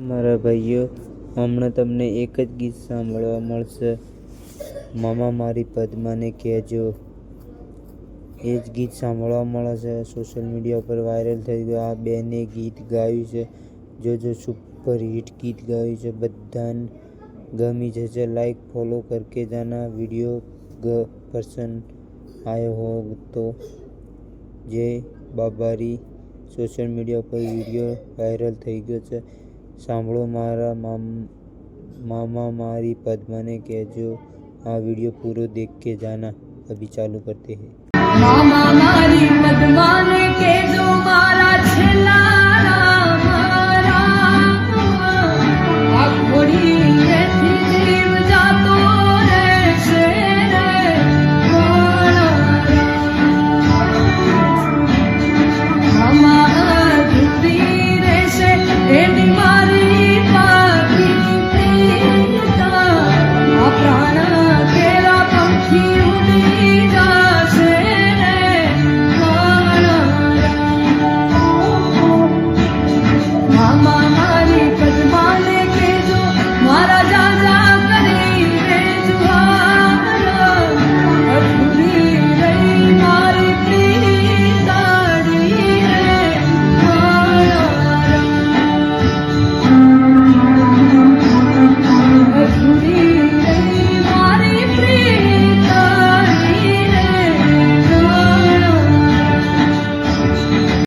મારા ભાઈઓ, હમણાં તમને એક જ ગીત સાંભળવા મળશે. મામા મારી પદ્માને કહેજો. એ જ ગીત સાંભળવા મળે છે સોશિયલ મીડિયા પર વાયરલ થઈ ગયું. આ બેને ગીત ગાયું છે. જો જો સુપર હિટ ગીત ગાયું છે. બધાને ગમી જશે. લાઈક ફોલો કરકે જાના. વીડિયો પર્સન આવ્યો હોવ તો જે બાબારી સોશિયલ મીડિયા પર વીડિયો વાયરલ થઈ ગયો છે. સાંભળો મારા મામા મારી પદ્માને કહેજો, આ વીડિયો પૂરો દેખ કે જાના. અભી ચાલુ કરતે હૈ. મામા મારી પદ્મા